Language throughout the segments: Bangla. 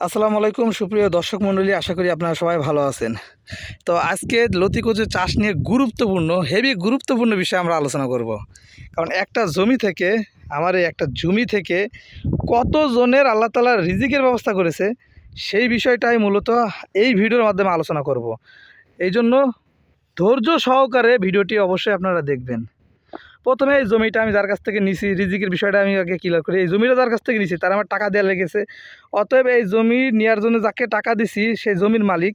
আসসালামু আলাইকুম, সুপ্রিয় দর্শক মণ্ডলী, আশা করি আপনারা সবাই ভালো আছেন। তো আজকে লতি কচু চাষ নিয়ে গুরুত্বপূর্ণ, হেভি গুরুত্বপূর্ণ বিষয়ে আমরা আলোচনা করব। কারণ একটা জমি থেকে, আমার এই একটা জমি থেকে কত জনের আল্লাহ তালা রিজিকের ব্যবস্থা করেছে, সেই বিষয়টাই মূলত এই ভিডিওর মাধ্যমে আলোচনা করব। এই জন্য ধৈর্য সহকারে ভিডিওটি অবশ্যই আপনারা দেখবেন। প্রথমে এই জমিটা আমি যার কাছ থেকে নিছি, রিজিকের বিষয়টা আমি আগে ক্লিয়ার করি। এই জমিটা যার কাছ থেকে নিছি, তার আমার টাকা দেওয়া লেগেছে। অতএব এই জমি নেওয়ার জন্য যাকে টাকা দিছি সেই জমির মালিক,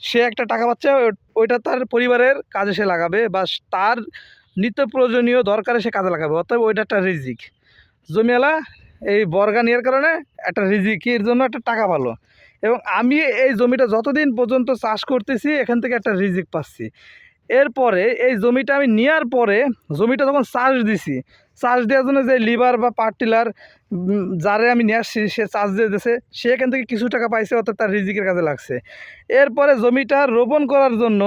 সে একটা টাকা পাচ্ছে, ওইটা তার পরিবারের কাজে সে লাগাবে বা তার নিত্য প্রয়োজনীয় দরকারে সে কাজে লাগাবে। অতএব ওইটা একটা রিজিক। জমিওয়ালা, এই বর্গা নেওয়ার কারণে একটা রিজিকের জন্য একটা টাকা পালো। এবং আমি এই জমিটা যতদিন পর্যন্ত চাষ করতেছি, এখান থেকে একটা রিজিক পাচ্ছি। এরপরে এই জমিটা আমি নেওয়ার পরে জমিটা যখন চাষ দিছি, চাষ দেওয়ার জন্য যে লিভার বা পার্টিলার যারে আমি নিয়ে আসছি, সে চাষ দিয়ে দিয়েছে সে এখান থেকে কিছু টাকা পাইছে, অর্থাৎ তার রিজিকের কাজে লাগছে। এরপরে জমিটা রোপণ করার জন্য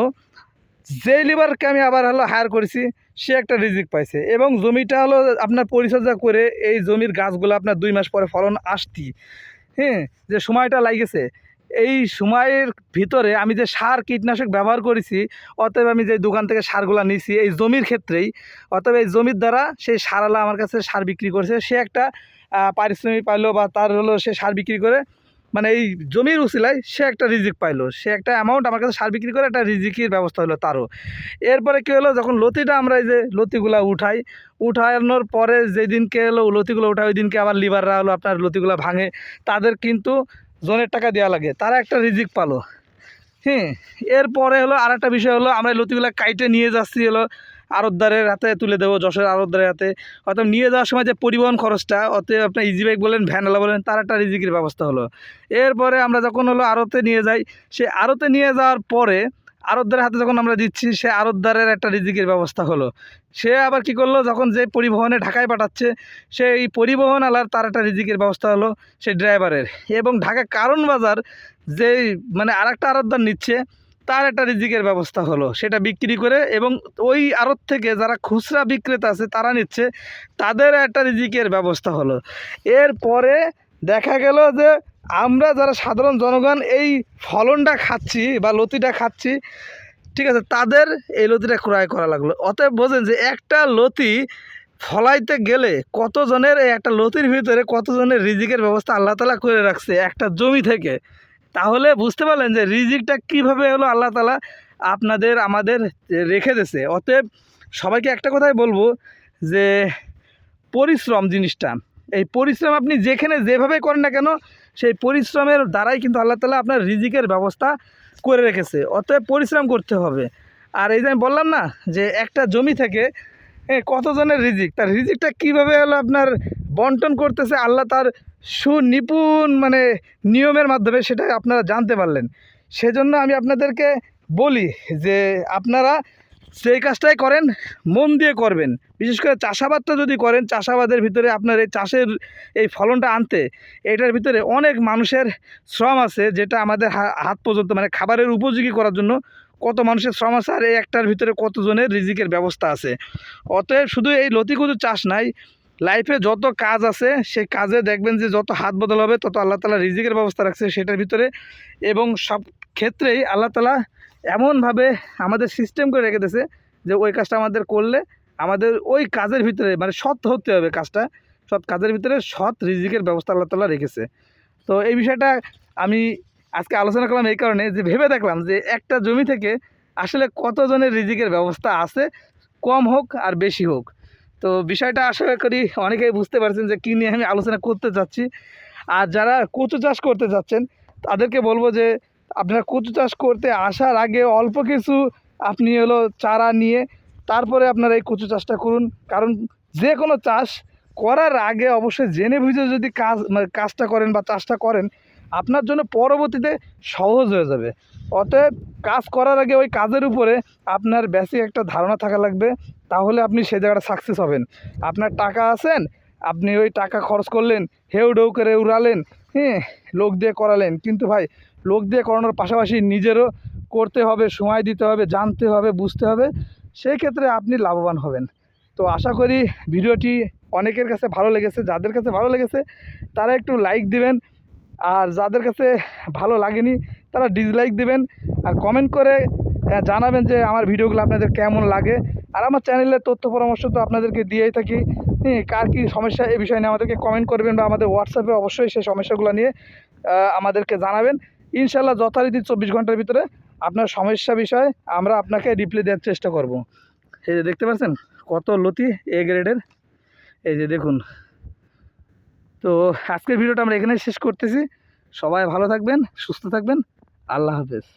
যে লিভারকে আমি আবার হলো হায়ার করেছি, সে একটা রিজিক পাইছে। এবং জমিটা হলো আপনার পরিচর্যা করে এই জমির গাছগুলো আপনার দুই মাস পরে ফলন আসতি। হ্যাঁ যে সময়টা লাগেছে এই সময়ের ভিতরে আমি যে সার কীটনাশক ব্যবহার করেছি, অতএব আমি যে দোকান থেকে সারগুলো নিয়েছি, এই জমির ক্ষেত্রেই, অতএব এই জমির দ্বারা সেই সারালা আমার কাছে সার বিক্রি করেছে। সে একটা পারিশ্রমিক পাইলো বা তার হলো সে সার বিক্রি করে মানে এই জমির উচিলায় সে একটা রিজিক পাইলো। সে একটা অ্যামাউন্ট আমার কাছে সার বিক্রি করে একটা রিজিকের ব্যবস্থা হলো তারও। এরপরে কী হলো, যখন লতিটা আমরা এই যে লতিগুলা উঠাই, উঠানোর পরে যেদিনকে হলো লতিগুলো উঠায় ওই দিনকে আবার লিভাররা হলো আপনার লতিগুলো ভাঙে। তাদের কিন্তু জনের টাকা দেওয়া লাগে, তারা একটা রিজিক পালো। হ্যাঁ এরপরে হলো আর একটা বিষয় হলো, আমরা লতিগুলা কাইটে নিয়ে যাচ্ছি হলো আরতদারের হাতে তুলে দেবো যশোর আরতদারের হাতে। অর্থাৎ নিয়ে যাওয়ার সময় যে পরিবহন খরচটা, অতএব আপনার ইজি বাইক বলেন ভ্যানওয়ালা বলেন, তার একটা রিজিকের ব্যবস্থা হলো। এরপরে আমরা যখন হলো আরতে নিয়ে যাই, সে আরতে নিয়ে যাওয়ার পরে আড়তদারের হাতে যখন আমরা দিচ্ছি, সে আড়তদারের একটা রিজিকের ব্যবস্থা হলো। সে আবার কি করল? যখন যে পরিবহনে ঢাকায় পাঠাচ্ছে, সেই পরিবহন আলার তার একটা রিজিকের ব্যবস্থা হলো সেই ড্রাইভারের। এবং ঢাকা কারণ বাজার যেই মানে আর একটা আড়তদার নিচ্ছে, তার একটা রিজিকের ব্যবস্থা হলো। সেটা বিক্রি করে এবং ওই আড়ত থেকে যারা খুচরা বিক্রেতা আছে, তারা নিচ্ছে, তাদের একটা রিজিকের ব্যবস্থা হলো। এরপরে দেখা গেল যে আমরা যারা সাধারণ জনগণ এই ফলনটা খাচ্ছি বা লতিটা খাচ্ছি, ঠিক আছে, তাদের এই লতিটা ক্রয় করা লাগল। অতএব বোঝেন যে একটা লতি ফলাইতে গেলে কতজনের এই একটা লতির ভিতরে কতজনের রিজিকের ব্যবস্থা আল্লাহ তালা করে রাখছে একটা জমি থেকে, তাহলে বুঝতে পারলেন যে রিজিকটা কীভাবে হলো আল্লাহ তালা আপনাদের, আমাদের রেখে দিয়েছে। অতএব সবাইকে একটা কথাই বলব যে পরিশ্রম জিনিসটা এই পরিশ্রম আপনি যেখানে যেভাবে করেন না কেন, সেই পরিশ্রমের দ্বারাই কিন্তু আল্লাহ তালা আপনার রিজিকের ব্যবস্থা করে রেখেছে। অতএব পরিশ্রম করতে হবে। আর এই যে আমি বললাম না, যে একটা জমি থেকে কতজনের রিজিক? তার রিজিকটা কীভাবে হলো আপনার বন্টন করতেছে আল্লাহ তার সুনিপুণ মানে নিয়মের মাধ্যমে সেটা আপনারা জানতে পারলেন। সেজন্য আমি আপনাদেরকে বলি যে আপনারা সেই কাজটাই করেন, মন দিয়ে করবেন। বিশেষ করে চাষাবাদটা যদি করেন, চাষাবাদের ভিতরে আপনার এই চাষের এই ফলনটা আনতে, এটার ভিতরে অনেক মানুষের শ্রম আছে, যেটা আমাদের হাত পর্যন্ত মানে খাবারের উপযোগী করার জন্য কত মানুষের শ্রম আছে, আর এই একটার ভিতরে কতজনের রিজিকের ব্যবস্থা আছে। অতএব শুধু এই লতিকুচু চাষ নাই লাইফে যত কাজ আছে, সেই কাজে দেখবেন যে যত হাত বদল হবে, তত আল্লাহ তালা রিজিকের ব্যবস্থা রাখছে সেটার ভিতরে। এবং সব ক্ষেত্রেই আল্লাহ তালা এমনভাবে আমাদের সিস্টেম করে রেখে দিয়েছে যে ওই কাজটা আমাদের করলে আমাদের ওই কাজের ভিতরে মানে সৎ হতে হবে কাজটা। সৎ কাজের ভিতরে সৎ রিজিকের ব্যবস্থা আল্লাহ তালা রেখেছে। তো এই বিষয়টা আমি আজকে আলোচনা করলাম এই কারণে যে ভেবে দেখলাম যে একটা জমি থেকে আসলে কতজনের রিজিকের ব্যবস্থা আছে, কম হোক আর বেশি হোক। তো বিষয়টা আশা করি অনেকেই বুঝতে পারছেন যে কী নিয়ে আমি আলোচনা করতে যাচ্ছি। আর যারা কচু চাষ করতে যাচ্ছেন, তাদেরকে বলব যে আপনারা কচু চাষ করতে আসার আগে অল্প কিছু আপনি হলো চারা নিয়ে তারপরে আপনারা এই কচু চাষটা করুন। কারণ যে কোনো চাষ করার আগে অবশ্যই জেনে বুঝে যদি কাজ মানে কাজটা করেন বা চাষটা করেন, আপনার জন্য পরবর্তীতে সহজ হয়ে যাবে। অতএব কাজ করার আগে ওই কাজের উপরে আপনার বেসিক একটা ধারণা থাকা লাগবে, তাহলে আপনি সেই জায়গাটা সাকসেস হবেন। আপনার টাকা আছেন, আপনি ওই টাকা খরচ করলেন, হেউ ডেউ করে উড়ালেন হ্যাঁ লোক দিয়ে করালেন। কিন্তু ভাই, লোক দিয়ে করানোর পাশাপাশি নিজেরও করতে হবে, সময় দিতে হবে, জানতে হবে, বুঝতে হবে। সেই ক্ষেত্রে আপনি লাভবান হবেন। তো আশা করি ভিডিওটি অনেকের কাছে ভালো লেগেছে, যাদের কাছে ভালো লেগেছে, তারা একটু লাইক দিবেন। আর যাদের কাছে ভালো লাগেনি, তারা ডিসলাইক দেবেন। আর কমেন্ট করে জানাবেন যে আমার ভিডিওগুলো আপনাদের কেমন লাগে। আর আমার চ্যানেলের তথ্য পরামর্শ তো আপনাদেরকে দিয়েই থাকি। কার কী সমস্যা এই বিষয় নিয়ে আমাদেরকে কমেন্ট করবেন বা আমাদের হোয়াটসঅ্যাপে অবশ্যই সেই সমস্যাগুলো নিয়ে আমাদেরকে জানাবেন। ইনশাল্লাহ যথারীতি চব্বিশ ঘণ্টার ভিতরে আপনার সমস্যা বিষয়ে আমরা আপনাকে রিপ্লাই দেওয়ার চেষ্টা করব। এই যে দেখতে পাচ্ছেন কত লতি এ গ্রেডের এই যে দেখুন। তো আজকের ভিডিওটা আমরা এখানে শেষ করতেছি। সবাই ভালো থাকবেন, সুস্থ থাকবেন। আল্লাহ হাফেজ।